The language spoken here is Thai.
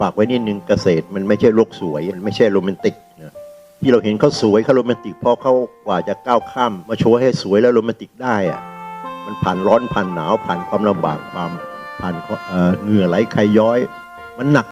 ฝากไว้นิดนึงเกษตรมันไม่ใช่โลกสวยมันไม่ใช่โรแมนติกนะที่เราเห็นเขาสวยเขาโรแมนติกเพราะเขากว่าจะก้าวข้าม มาโชว์ให้สวยและโรแมนติกได้อะมันผ่านร้อนผ่านหนาวผ่านความลำบากความผ่านเอ่อเหงื่อไหลใครย้อย มันหนัก